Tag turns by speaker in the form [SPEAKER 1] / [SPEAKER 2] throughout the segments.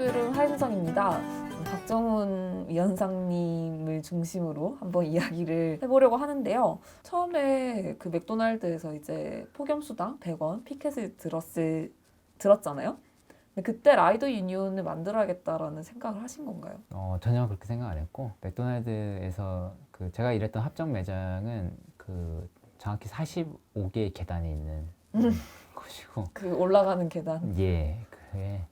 [SPEAKER 1] 뷰르 하윤성입니다. 박정훈 위원장님을 중심으로 한번 이야기를 해보려고 하는데요. 처음에 그 맥도날드에서 이제 폭염수당 100원 피켓을 들었을 들었잖아요. 그때 라이더 유니온을 만들어야겠다라는 생각을 하신 건가요?
[SPEAKER 2] 어, 전혀 그렇게 생각 안 했고 맥도날드에서 그 제가 일했던 합정 매장은 그 정확히 45개의 계단이 있는
[SPEAKER 1] 음.
[SPEAKER 2] 곳이고
[SPEAKER 1] 그 올라가는 계단.
[SPEAKER 2] 예 그게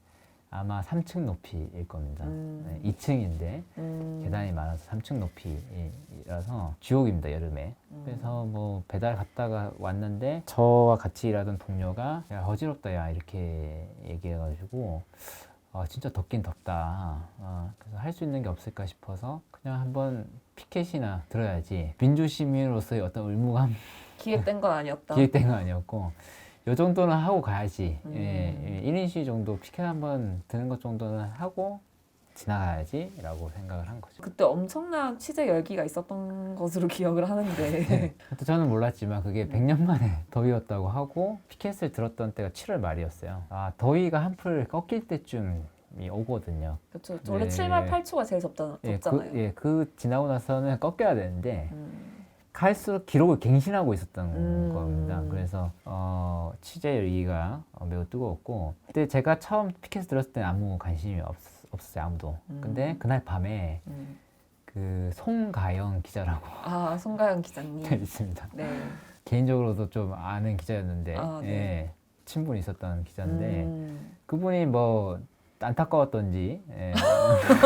[SPEAKER 2] 아마 3층 높이일 겁니다.
[SPEAKER 1] 음.
[SPEAKER 2] 네, 2층인데
[SPEAKER 1] 음.
[SPEAKER 2] 계단이 많아서 3층 높이라서 지옥입니다 여름에.
[SPEAKER 1] 음.
[SPEAKER 2] 그래서 뭐 배달 갔다가 왔는데 저와 같이 일하던 동료가 야 어지럽다 야 이렇게 얘기해가지고 아 진짜 덥긴 덥다 아, 그래서 할 수 있는 게 없을까 싶어서 그냥 한번 피켓이나 들어야지 민주 시민으로서의 어떤 의무감
[SPEAKER 1] 기획된 건 아니었다.
[SPEAKER 2] 기획된 거 아니었고 요 정도는 하고 가야지
[SPEAKER 1] 음.
[SPEAKER 2] 예, 예, 1인 시 정도 피켓 한번 드는 것 정도는 하고 지나가야지 라고 생각을 한 거죠
[SPEAKER 1] 그때 엄청난 취재 열기가 있었던 것으로 기억을 하는데
[SPEAKER 2] 또 저는 몰랐지만 그게 100년 만에 더위였다고 하고 피켓을 들었던 때가 7월 말이었어요. 아 더위가 한풀 꺾일 때쯤 이 오거든요.
[SPEAKER 1] 그렇죠. 원래
[SPEAKER 2] 네.
[SPEAKER 1] 7말 8초가 제일 덥다,
[SPEAKER 2] 예,
[SPEAKER 1] 덥잖아요.
[SPEAKER 2] 그, 예, 그 지나고 나서는 꺾여야 되는데
[SPEAKER 1] 음.
[SPEAKER 2] 갈수록 기록을 갱신하고 있었던
[SPEAKER 1] 음.
[SPEAKER 2] 겁니다. 그래서 어, 취재 열기가 어, 매우 뜨거웠고 그때 제가 처음 피켓을 들었을 때는 아무 관심이 없, 없었어요 아무도.
[SPEAKER 1] 음.
[SPEAKER 2] 근데 그날 밤에
[SPEAKER 1] 음.
[SPEAKER 2] 그 송가영 기자라고
[SPEAKER 1] 아 송가영 기자님.
[SPEAKER 2] 있습니다.
[SPEAKER 1] 네.
[SPEAKER 2] 개인적으로도 좀 아는 기자였는데
[SPEAKER 1] 아, 네.
[SPEAKER 2] 예, 친분이 있었던 기자인데
[SPEAKER 1] 음.
[SPEAKER 2] 그분이 뭐 안타까웠던지 예,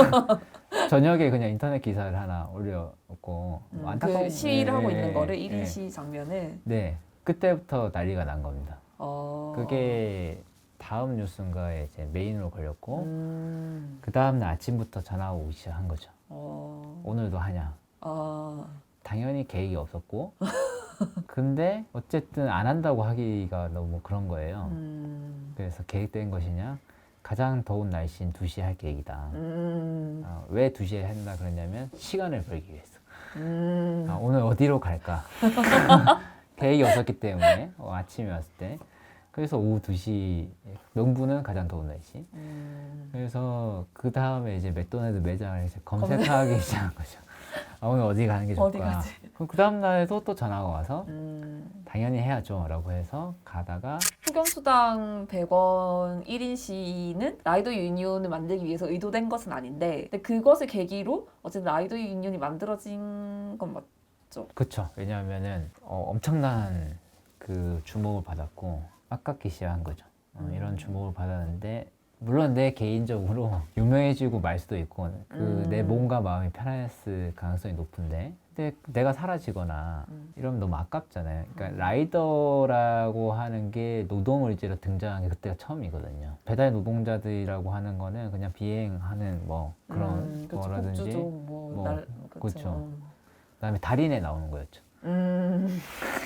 [SPEAKER 2] 저녁에 그냥 인터넷 기사를 하나 올렸고
[SPEAKER 1] 음,
[SPEAKER 2] 뭐 안타까운
[SPEAKER 1] 그 시위를 하고
[SPEAKER 2] 예,
[SPEAKER 1] 있는 거를
[SPEAKER 2] 예,
[SPEAKER 1] 1인
[SPEAKER 2] 예.
[SPEAKER 1] 시 장면을
[SPEAKER 2] 네 그때부터 난리가 난 겁니다.
[SPEAKER 1] 어.
[SPEAKER 2] 그게 다음 뉴스인가에 이제 메인으로 걸렸고
[SPEAKER 1] 음.
[SPEAKER 2] 그 다음 날 아침부터 전화가 오기 시작한 거죠.
[SPEAKER 1] 어.
[SPEAKER 2] 오늘도 하냐?
[SPEAKER 1] 아.
[SPEAKER 2] 당연히 계획이 없었고 근데 어쨌든 안 한다고 하기가 너무 그런 거예요.
[SPEAKER 1] 음.
[SPEAKER 2] 그래서 계획된 것이냐? 가장 더운 날씨인 2시에 할 계획이다.
[SPEAKER 1] 음.
[SPEAKER 2] 어, 왜 2시에 한다 그러냐면 시간을 벌기 위해서.
[SPEAKER 1] 음.
[SPEAKER 2] 아, 오늘 어디로 갈까? 계획이 없었기 때문에 어, 아침에 왔을 때. 그래서 오후 2시 명분은 가장 더운 날씨.
[SPEAKER 1] 음.
[SPEAKER 2] 그래서 그 다음에 이제 맥도날드 매장을 이제 검색하기 시작한 거죠. 아, 오늘 어디 가는 게 좋을까?
[SPEAKER 1] 가지?
[SPEAKER 2] 그럼 그 다음 날에도 또 전화가 와서
[SPEAKER 1] 음.
[SPEAKER 2] 당연히 해야죠라고 해서 가다가
[SPEAKER 1] 폭염수당 100원 1인 시는 라이더 유니온을 만들기 위해서 의도된 것은 아닌데 근데 그것을 계기로 어쨌든 라이더 유니온이 만들어진 건 맞죠?
[SPEAKER 2] 그쵸. 왜냐하면은 어, 엄청난 그 주목을 받았고 아깝기 시작한 거죠. 어,
[SPEAKER 1] 음.
[SPEAKER 2] 이런 주목을 받았는데 물론 내 개인적으로 유명해지고 말 수도 있고 그내
[SPEAKER 1] 음.
[SPEAKER 2] 몸과 마음이 편했을 가능성이 높은데 근데 내가 사라지거나
[SPEAKER 1] 음.
[SPEAKER 2] 이러면 너무 아깝잖아요. 그러니까
[SPEAKER 1] 음.
[SPEAKER 2] 라이더라고 하는 게 노동 의제로 등장한 게 그때가 처음이거든요. 배달 노동자들이라고 하는 거는 그냥 비행하는 뭐 그런
[SPEAKER 1] 음, 그쵸.
[SPEAKER 2] 거라든지.
[SPEAKER 1] 뭐,
[SPEAKER 2] 뭐,
[SPEAKER 1] 날, 그쵸.
[SPEAKER 2] 그쵸. 그다음에 달인에 나오는 거였죠.
[SPEAKER 1] 음.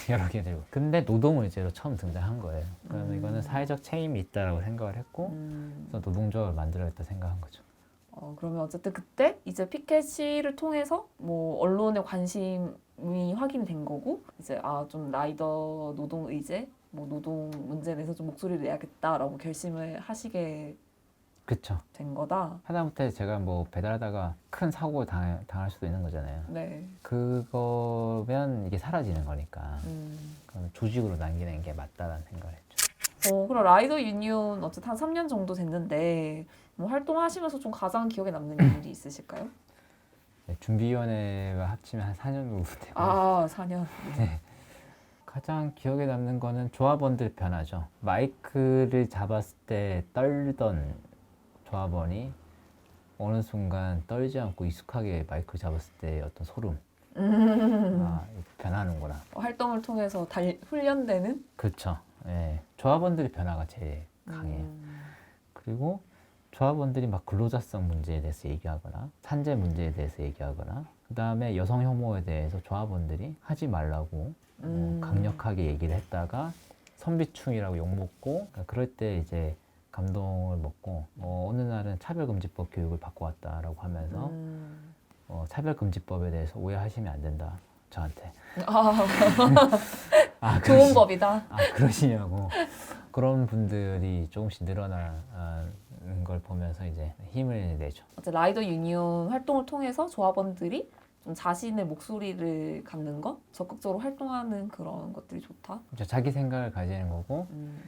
[SPEAKER 2] 여러 개 들고. 근데 노동 의제로 처음 등장한 거예요. 그러면
[SPEAKER 1] 음.
[SPEAKER 2] 이거는 사회적 책임이 있다라고 생각을 했고
[SPEAKER 1] 음.
[SPEAKER 2] 그래서 노동조합을 만들어야겠다 생각한 거죠.
[SPEAKER 1] 어, 그러면 어쨌든 그때 이제 피켓 시를 통해서 뭐 언론의 관심이 확인이 된 거고 이제 아 좀 라이더 노동 의제 뭐 노동 문제에 대해서 좀 목소리를 내야겠다라고 결심을 하시게
[SPEAKER 2] 그쵸.
[SPEAKER 1] 된 거다.
[SPEAKER 2] 하다못해 제가 뭐 배달하다가 큰 사고 당할, 당할 수도 있는 거잖아요.
[SPEAKER 1] 네.
[SPEAKER 2] 그거면 이게 사라지는 거니까
[SPEAKER 1] 음.
[SPEAKER 2] 그럼 조직으로 남기는 게 맞다라는 생각을 했죠.
[SPEAKER 1] 어, 그럼 라이더 유니온 어쨌든 한 3년 정도 됐는데 뭐 활동하시면서 좀 가장 기억에 남는 일이 있으실까요?
[SPEAKER 2] 네, 준비위원회와 합치면 한 4년 정도 되고
[SPEAKER 1] 아, 4년.
[SPEAKER 2] 가장 기억에 남는 거는 조합원들 변화죠. 마이크를 잡았을 때 떨던 조합원이 어느 순간 떨지 않고 익숙하게 마이크를 잡았을 때 어떤 소름.
[SPEAKER 1] 음.
[SPEAKER 2] 아, 변하는구나.
[SPEAKER 1] 활동을 통해서 달, 훈련되는
[SPEAKER 2] 그렇죠. 예. 조합원들의 변화가 제일 강해요.
[SPEAKER 1] 음.
[SPEAKER 2] 그리고 조합원들이 막 근로자성 문제에 대해서 얘기하거나 산재 문제에 대해서 얘기하거나 그 다음에 여성 혐오에 대해서 조합원들이 하지 말라고 어,
[SPEAKER 1] 음.
[SPEAKER 2] 강력하게 얘기를 했다가 선비충이라고 욕먹고 그러니까 그럴 때 이제 감동을 먹고 어, 어느 날은 차별금지법 교육을 받고 왔다라고 하면서
[SPEAKER 1] 음.
[SPEAKER 2] 어, 차별금지법에 대해서 오해하시면 안 된다 저한테
[SPEAKER 1] 아,
[SPEAKER 2] 아,
[SPEAKER 1] 좋은
[SPEAKER 2] 그러시-
[SPEAKER 1] 법이다.
[SPEAKER 2] 아 그러시냐고 그런 분들이 조금씩 늘어나는 걸 보면서 이제 힘을 내죠.
[SPEAKER 1] 어째 라이더 유니온 활동을 통해서 조합원들이 좀 자신의 목소리를 갖는 것, 적극적으로 활동하는 그런 것들이 좋다.
[SPEAKER 2] 자기 생각을 가지는 거고
[SPEAKER 1] 음,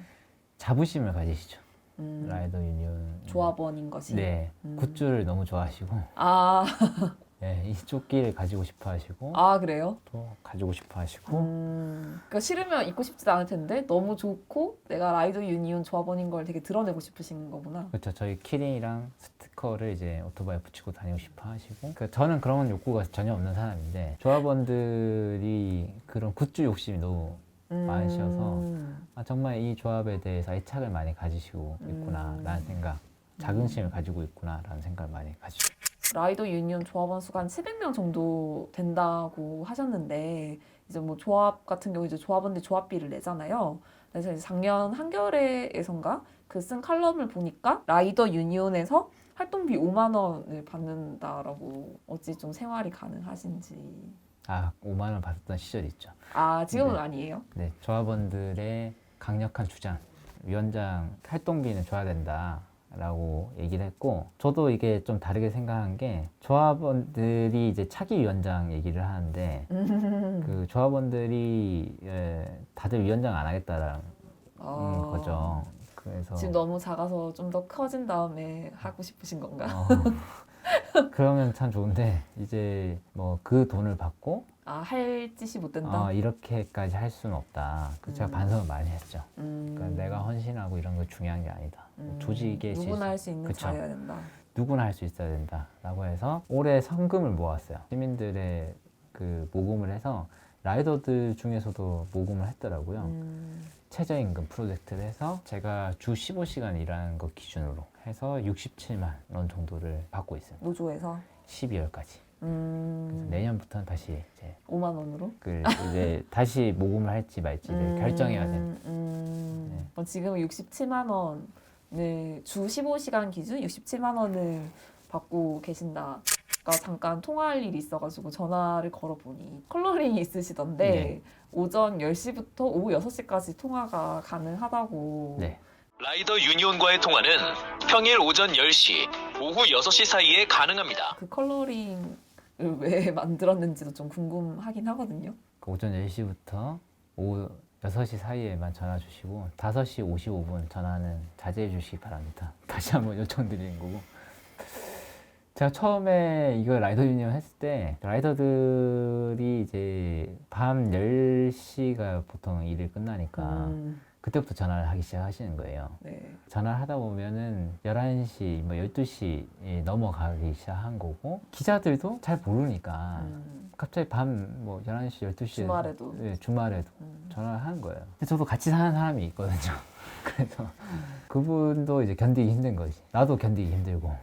[SPEAKER 2] 자부심을 가지시죠.
[SPEAKER 1] 음,
[SPEAKER 2] 라이더 유니온
[SPEAKER 1] 조합원인 것이.
[SPEAKER 2] 네
[SPEAKER 1] 음.
[SPEAKER 2] 굿즈를 너무 좋아하시고
[SPEAKER 1] 아,
[SPEAKER 2] 네, 이 조끼를 가지고 싶어 하시고
[SPEAKER 1] 아 그래요?
[SPEAKER 2] 또 가지고 싶어 하시고
[SPEAKER 1] 음, 그러니까 싫으면 입고 싶지도 않을 텐데 너무 좋고 내가 라이더 유니온 조합원인 걸 되게 드러내고 싶으신 거구나.
[SPEAKER 2] 그렇죠. 저희 키링이랑 스티커를 이제 오토바이에 붙이고 다니고 싶어 하시고 그 저는 그런 욕구가 전혀 없는 사람인데 조합원들이 그런 굿즈 욕심이 너무 많으셔서 아, 정말 이 조합에 대해서 애착을 많이 가지시고 있구나
[SPEAKER 1] 음.
[SPEAKER 2] 라는 생각 자긍심을 가지고 있구나 라는 생각을 많이 가지고
[SPEAKER 1] 라이더 유니온 조합원 수가 한 700명 정도 된다고 하셨는데 이제 뭐 조합 같은 경우 이제 조합원들 조합비를 내잖아요. 그래서 작년 한겨레에선가 그 쓴 칼럼을 보니까 라이더 유니온에서 활동비 5만 원을 받는다라고 어찌 좀 생활이 가능하신지.
[SPEAKER 2] 아 5만 원 받았던 시절이 있죠.
[SPEAKER 1] 아 지금은
[SPEAKER 2] 네.
[SPEAKER 1] 아니에요?
[SPEAKER 2] 네, 조합원들의 강력한 주장, 위원장 활동비는 줘야 된다 라고 얘기를 했고, 저도 이게 좀 다르게 생각한 게 조합원들이 이제 차기 위원장 얘기를 하는데, 그 조합원들이 예, 다들 위원장 안 하겠다라는
[SPEAKER 1] 어,
[SPEAKER 2] 거죠. 그래서
[SPEAKER 1] 지금 너무 작아서 좀 더 커진 다음에 하고 싶으신 건가?
[SPEAKER 2] 어, 그러면 참 좋은데 이제 뭐 그 돈을 받고
[SPEAKER 1] 아 할 짓이 못 된다.
[SPEAKER 2] 어, 이렇게까지 할 수는 없다. 그 제가
[SPEAKER 1] 음.
[SPEAKER 2] 반성을 많이 했죠.
[SPEAKER 1] 음.
[SPEAKER 2] 그러니까 내가 헌신하고 이런 거 중요한 게 아니다.
[SPEAKER 1] 음,
[SPEAKER 2] 조직의
[SPEAKER 1] 누구나. 할 수 있는
[SPEAKER 2] 그쵸.
[SPEAKER 1] 자여야 된다.
[SPEAKER 2] 누구나 할 수 있어야 된다라고 해서 올해 성금을 모았어요. 시민들의 그 모금을 해서 라이더들 중에서도 모금을 했더라고요.
[SPEAKER 1] 음,
[SPEAKER 2] 최저임금 프로젝트를 해서 제가 주 15시간 일하는 거 기준으로 해서 67만 원 정도를 받고 있습니다.
[SPEAKER 1] 노조에서
[SPEAKER 2] 12월까지.
[SPEAKER 1] 음,
[SPEAKER 2] 내년부터는 다시 이제
[SPEAKER 1] 5만 원으로
[SPEAKER 2] 그 이제 다시 모금을 할지 말지를 결정해야 됩니다.
[SPEAKER 1] 음,
[SPEAKER 2] 네.
[SPEAKER 1] 어, 지금 67만 원을 주 15시간 기준 67만 원을 받고 계신다. 가 잠깐 통화할 일이 있어가지고 전화를 걸어보니 컬러링이 있으시던데
[SPEAKER 2] 네.
[SPEAKER 1] 오전 10시부터 오후 6시까지 통화가 가능하다고
[SPEAKER 2] 네.
[SPEAKER 3] 라이더 유니온과의 통화는 평일 오전 10시, 오후 6시 사이에 가능합니다.
[SPEAKER 1] 그 컬러링을 왜 만들었는지도 좀 궁금하긴 하거든요.
[SPEAKER 2] 그 오전 10시부터 오후 6시 사이에만 전화 주시고 5시 55분 전화는 자제해 주시기 바랍니다. 다시 한번 요청드리는 거고. 제가 처음에 이거 라이더 유니온 했을 때 라이더들이 이제 밤 10시가 보통 일을 끝나니까
[SPEAKER 1] 음,
[SPEAKER 2] 그때부터 전화를 하기 시작하시는 거예요.
[SPEAKER 1] 네.
[SPEAKER 2] 전화를 하다 보면은 11시, 뭐 12시 넘어가기 시작한 거고 기자들도 잘 모르니까
[SPEAKER 1] 음,
[SPEAKER 2] 갑자기 밤 뭐 11시, 12시에
[SPEAKER 1] 주말에도.
[SPEAKER 2] 네, 주말에도
[SPEAKER 1] 음.
[SPEAKER 2] 전화를 하는 거예요. 근데 저도 같이 사는 사람이 있거든요. 그래서 그분도 이제 견디기 힘든 거지. 나도 견디기 힘들고.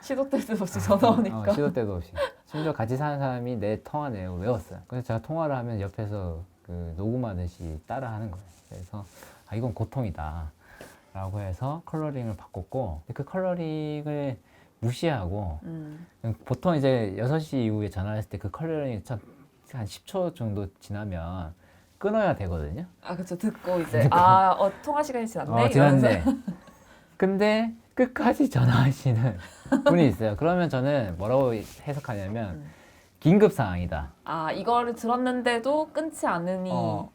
[SPEAKER 1] 시도 때도 없이 전화 오니까.
[SPEAKER 2] 어, 시도 때도 없이. 심지어 같이 사는 사람이 내 통화 내용을 외웠어요. 그래서 제가 통화를 하면 옆에서 그 녹음하듯이 따라 하는 거예요. 그래서 아, 이건 고통이다. 라고 해서 컬러링을 바꿨고 그 컬러링을 무시하고
[SPEAKER 1] 음,
[SPEAKER 2] 보통 이제 6시 이후에 전화했을 때 그 컬러링이 참한 10초 정도 지나면 끊어야 되거든요.
[SPEAKER 1] 아 그쵸 듣고 이제 아 어, 통화 시간이 지났네.
[SPEAKER 2] 어. 지났네. 근데 끝까지 전화하시는 분이 있어요. 그러면 저는 뭐라고 해석하냐면
[SPEAKER 1] 음.
[SPEAKER 2] 긴급 상황이다.
[SPEAKER 1] 아 이거를 들었는데도 끊지 않으니
[SPEAKER 2] 어,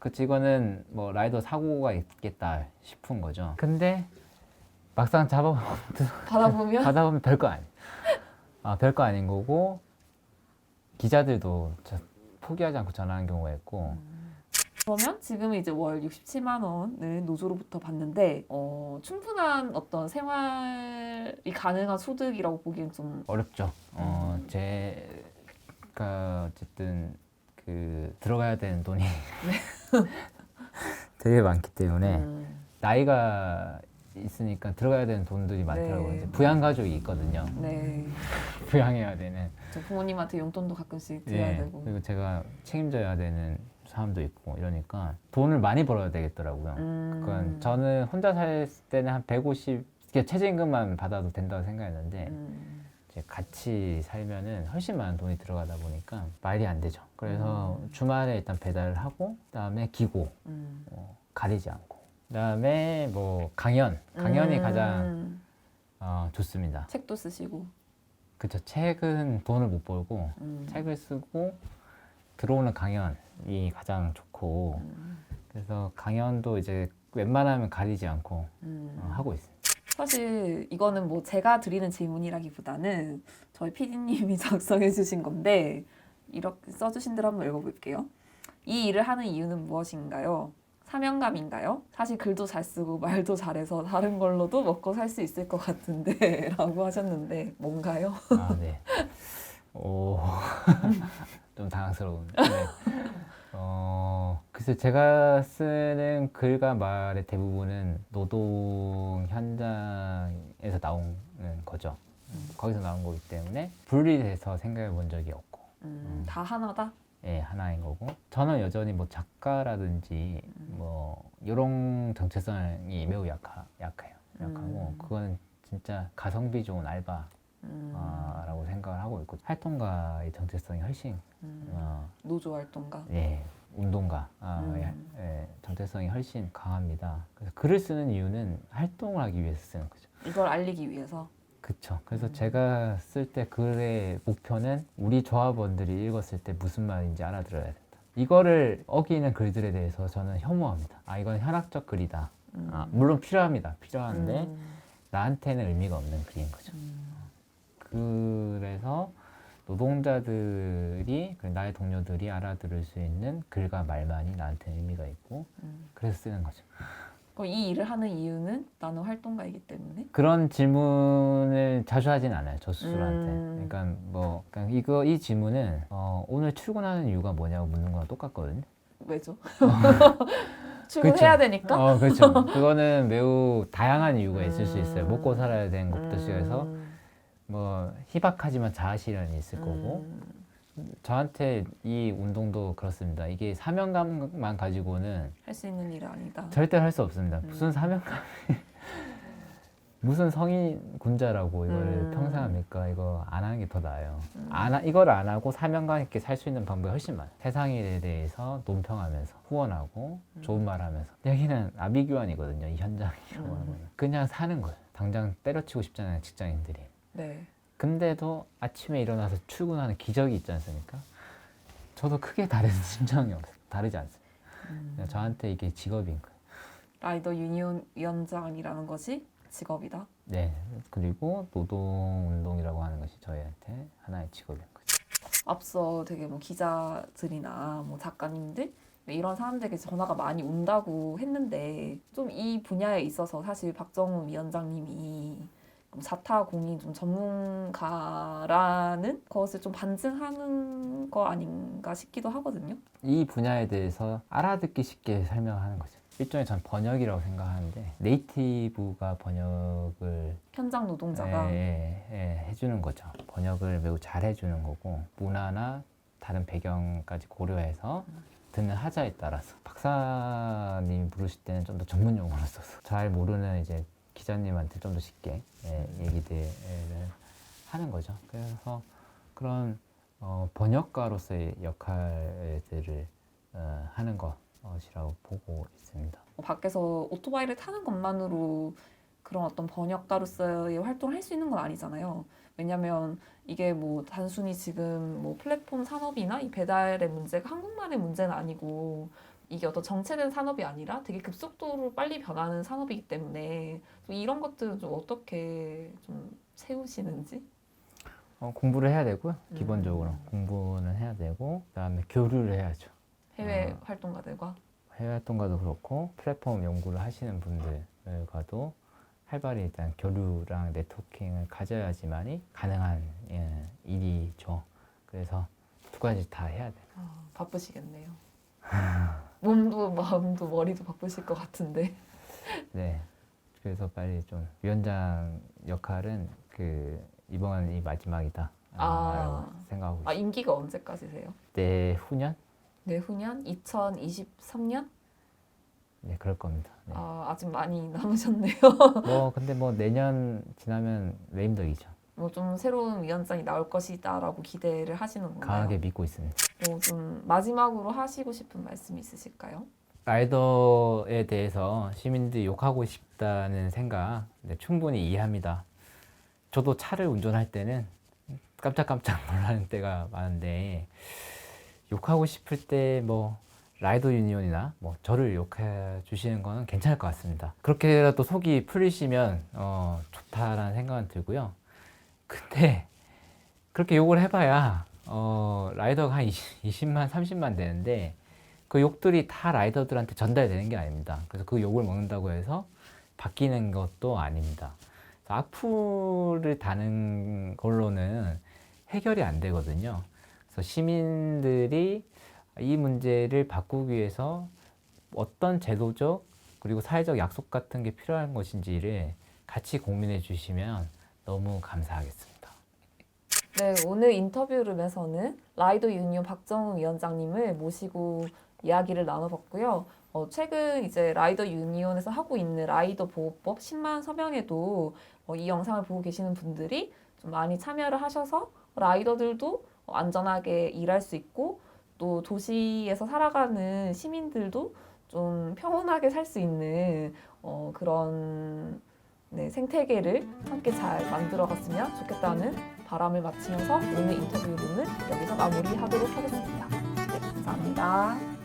[SPEAKER 2] 그 직원은 뭐 라이더 사고가 있겠다 싶은 거죠. 근데 막상 잡아
[SPEAKER 1] 받아보면
[SPEAKER 2] 받아보면 별거 아니. 아 별거 아닌 거고 기자들도 저 포기하지 않고 전화한 경우가 있고
[SPEAKER 1] 그러면 지금은 이제 월 67만 원을 노조로부터 받는데 어, 충분한 어떤 생활이 가능한 소득이라고 보기엔 좀
[SPEAKER 2] 어렵죠. 어, 제 가 어쨌든 그 들어가야 되는 돈이 되게 많기 때문에
[SPEAKER 1] 음,
[SPEAKER 2] 나이가 있으니까 들어가야 되는 돈들이 많더라고요.
[SPEAKER 1] 네.
[SPEAKER 2] 이제 부양 가족이 있거든요.
[SPEAKER 1] 네.
[SPEAKER 2] 부양해야 되는.
[SPEAKER 1] 저 부모님한테 용돈도 가끔씩 드려야
[SPEAKER 2] 예.
[SPEAKER 1] 되고.
[SPEAKER 2] 그리고 제가 책임져야 되는 사람도 있고 이러니까 돈을 많이 벌어야 되겠더라고요.
[SPEAKER 1] 음,
[SPEAKER 2] 그건 저는 혼자 살 때는 한 150, 그러니까 최저임금만 받아도 된다고 생각했는데
[SPEAKER 1] 음,
[SPEAKER 2] 같이 살면은 훨씬 많은 돈이 들어가다 보니까 말이 안 되죠. 그래서
[SPEAKER 1] 음.
[SPEAKER 2] 주말에 일단 배달을 하고 그다음에 기고
[SPEAKER 1] 음,
[SPEAKER 2] 어, 가리지 않고 그다음에 뭐 강연, 강연이
[SPEAKER 1] 음,
[SPEAKER 2] 가장 어, 좋습니다.
[SPEAKER 1] 책도 쓰시고.
[SPEAKER 2] 그쵸 책은 돈을 못 벌고
[SPEAKER 1] 음.
[SPEAKER 2] 책을 쓰고 들어오는 강연이 가장 좋고
[SPEAKER 1] 음.
[SPEAKER 2] 그래서 강연도 이제 웬만하면 가리지 않고
[SPEAKER 1] 음.
[SPEAKER 2] 어, 하고 있습니다.
[SPEAKER 1] 사실 이거는 뭐 제가 드리는 질문이라기보다는 저희 PD님이 작성해 주신 건데 이렇게 써주신 대로 한번 읽어볼게요. 이 일을 하는 이유는 무엇인가요? 사명감인가요? 사실 글도 잘 쓰고 말도 잘해서 다른 걸로도 먹고 살 수 있을 것 같은데 라고 하셨는데 뭔가요?
[SPEAKER 2] 아, 네. 오, 좀 당황스러운. 네. 어, 글쎄 제가 쓰는 글과 말의 대부분은 노동 현장에서 나오는 거죠. 거기서 나온 거기 때문에 분리돼서 생각해 본 적이 없고,
[SPEAKER 1] 음, 다 하나다?
[SPEAKER 2] 예, 하나인 거고. 저는 여전히 뭐 작가라든지 뭐 이런 정체성이 매우 약하, 약해요. 약하고
[SPEAKER 1] 음.
[SPEAKER 2] 그거는 진짜 가성비 좋은 알바.
[SPEAKER 1] 음,
[SPEAKER 2] 아, 라고 생각을 하고 있고 활동가의 정체성이 훨씬
[SPEAKER 1] 음,
[SPEAKER 2] 어,
[SPEAKER 1] 노조 활동가.
[SPEAKER 2] 예, 운동가 아,
[SPEAKER 1] 음.
[SPEAKER 2] 예, 예, 정체성이 훨씬 강합니다. 그래서 글을 쓰는 이유는 활동을 하기 위해서 쓰는 거죠.
[SPEAKER 1] 이걸 알리기 위해서.
[SPEAKER 2] 그쵸. 그래서
[SPEAKER 1] 음.
[SPEAKER 2] 제가 쓸 때 글의 목표는 우리 조합원들이 읽었을 때 무슨 말인지 알아들어야 된다. 이거를 어기는 글들에 대해서 저는 혐오합니다. 아, 이건 현학적 글이다.
[SPEAKER 1] 음.
[SPEAKER 2] 아, 물론 필요합니다. 필요한데
[SPEAKER 1] 음,
[SPEAKER 2] 나한테는 의미가 없는 글인 거죠.
[SPEAKER 1] 음,
[SPEAKER 2] 그래서 노동자들이 그 나의 동료들이 알아들을 수 있는 글과 말만이 나한테 의미가 있고
[SPEAKER 1] 음.
[SPEAKER 2] 그래서 쓰는 거죠.
[SPEAKER 1] 그럼 이 일을 하는 이유는 나는 활동가이기 때문에.
[SPEAKER 2] 그런 질문을 자주 하진 않아요. 저 스스로한테.
[SPEAKER 1] 음.
[SPEAKER 2] 그러니까 뭐 그러니까 이거 이 질문은 어, 오늘 출근하는 이유가 뭐냐고 묻는 거랑 똑같거든요.
[SPEAKER 1] 왜죠? 출근해야 되니까.
[SPEAKER 2] 어, 그렇죠. 그거는 매우 다양한 이유가 있을 수 있어요.
[SPEAKER 1] 음.
[SPEAKER 2] 먹고 살아야 되는 것부터 시작해서
[SPEAKER 1] 음,
[SPEAKER 2] 뭐 희박하지만 자아실현이 있을 거고
[SPEAKER 1] 음,
[SPEAKER 2] 저한테 이 운동도 그렇습니다. 이게 사명감만 가지고는
[SPEAKER 1] 할 수 있는 일이 아니다.
[SPEAKER 2] 절대 할 수 없습니다.
[SPEAKER 1] 음.
[SPEAKER 2] 무슨 사명감이 무슨 성인 군자라고 이걸
[SPEAKER 1] 음.
[SPEAKER 2] 평생 합니까? 이거 안 하는 게 더 나아요.
[SPEAKER 1] 음.
[SPEAKER 2] 안 하, 이걸 안 하고 사명감 있게 살 수 있는 방법이 훨씬 많아요. 세상에 대해서 논평하면서 후원하고
[SPEAKER 1] 음.
[SPEAKER 2] 좋은 말 하면서 여기는 아비규환이거든요. 이 현장이라고
[SPEAKER 1] 음.
[SPEAKER 2] 하는 거는 그냥 사는 거예요. 당장 때려치고 싶잖아요, 직장인들이.
[SPEAKER 1] 네.
[SPEAKER 2] 근데도 아침에 일어나서 출근하는 기적이 있지 않습니까? 저도 크게 다른 심정이 없어요. 다르지 않습니다.
[SPEAKER 1] 음.
[SPEAKER 2] 저한테 이게 직업인 거예요.
[SPEAKER 1] 라이더 유니온 위원장이라는 것이 직업이다.
[SPEAKER 2] 네. 그리고 노동 운동이라고 하는 것이 저희한테 하나의 직업인 거죠.
[SPEAKER 1] 앞서 되게 뭐 기자들이나 뭐 작가님들 이런 사람들에게 전화가 많이 온다고 했는데 좀 이 분야에 있어서 사실 박정훈 위원장님이 자타 공인 좀 전문가라는 것을 좀 반증하는 거 아닌가 싶기도 하거든요.
[SPEAKER 2] 이 분야에 대해서 알아듣기 쉽게 설명하는 거죠. 일종의 전 번역이라고 생각하는데 네이티브가 번역을
[SPEAKER 1] 현장 노동자가
[SPEAKER 2] 예, 예, 예, 해주는 거죠. 번역을 매우 잘 해주는 거고 문화나 다른 배경까지 고려해서 듣는 하자에 따라서 박사님이 부르실 때는 좀 더 전문 용어를 써서 잘 모르는 이제 기자님한테 좀 더 쉽게 예, 얘기들을 하는 거죠. 그래서 그런 어, 번역가로서의 역할들을 어, 하는 것이라고 보고 있습니다.
[SPEAKER 1] 뭐 밖에서 오토바이를 타는 것만으로 그런 어떤 번역가로서의 활동을 할 수 있는 건 아니잖아요. 왜냐면 이게 뭐 단순히 지금 뭐 플랫폼 산업이나 이 배달의 문제가 한국만의 문제는 아니고 이게 어떤 정체된 산업이 아니라 되게 급속도로 빨리 변하는 산업이기 때문에 좀 이런 것들은 좀 어떻게 좀 세우시는지?
[SPEAKER 2] 어, 공부를 해야 되고요.
[SPEAKER 1] 음.
[SPEAKER 2] 기본적으로 공부는 해야 되고 그다음에 교류를 해야죠.
[SPEAKER 1] 해외
[SPEAKER 2] 아.
[SPEAKER 1] 활동가들과
[SPEAKER 2] 해외 활동가도 그렇고 플랫폼 연구를 하시는 분들과도 활발히 일단 교류랑 네트워킹을 가져야지만이 가능한 예, 일이죠. 그래서 두 가지 다 해야 돼요.
[SPEAKER 1] 아, 바쁘시겠네요. 몸도 마음도 머리도 바쁘실 것 같은데.
[SPEAKER 2] 네. 그래서 빨리 좀 위원장 역할은 그 이번이 마지막이다.
[SPEAKER 1] 아.
[SPEAKER 2] 생각하고
[SPEAKER 1] 아
[SPEAKER 2] 있어요.
[SPEAKER 1] 임기가 언제까지세요?
[SPEAKER 2] 내후년?
[SPEAKER 1] 내후년 2023년?
[SPEAKER 2] 네, 그럴 겁니다. 네.
[SPEAKER 1] 아 아직 많이 남으셨네요.
[SPEAKER 2] 뭐 근데 뭐 내년 지나면 레임덕이죠.
[SPEAKER 1] 뭐 좀 새로운 위원장이 나올 것이다라고 기대를 하시는 건가요?
[SPEAKER 2] 강하게 믿고 있습니다.
[SPEAKER 1] 뭐좀 마지막으로 하시고 싶은 말씀 있으실까요?
[SPEAKER 2] 라이더에 대해서 시민들이 욕하고 싶다는 생각 네, 충분히 이해합니다. 저도 차를 운전할 때는 깜짝깜짝 놀라는 때가 많은데 욕하고 싶을 때 뭐 라이더 유니온이나 뭐 저를 욕해 주시는 거는 괜찮을 것 같습니다. 그렇게라도 속이 풀리시면 어, 좋다라는 생각은 들고요. 근데 그렇게 욕을 해봐야 어, 라이더가 한 20, 20 만, 30만 되는데 그 욕들이 다 라이더들한테 전달되는 게 아닙니다. 그래서 그 욕을 먹는다고 해서 바뀌는 것도 아닙니다. 악플을 다는 걸로는 해결이 안 되거든요. 그래서 시민들이 이 문제를 바꾸기 위해서 어떤 제도적 그리고 사회적 약속 같은 게 필요한 것인지를 같이 고민해 주시면 너무 감사하겠습니다.
[SPEAKER 1] 네, 오늘 인터뷰룸에서는 라이더 유니온 박정우 위원장님을 모시고 이야기를 나눠봤고요. 어, 최근 이제 라이더 유니온에서 하고 있는 라이더 보호법 10만 서명에도 어, 이 영상을 보고 계시는 분들이 좀 많이 참여를 하셔서 라이더들도 어, 안전하게 일할 수 있고 또 도시에서 살아가는 시민들도 좀 평온하게 살 수 있는 어, 그런 네, 생태계를 함께 잘 만들어갔으면 좋겠다는 바람을 마치면서 오늘 인터뷰룸은 여기서 마무리하도록 하겠습니다. 네, 감사합니다.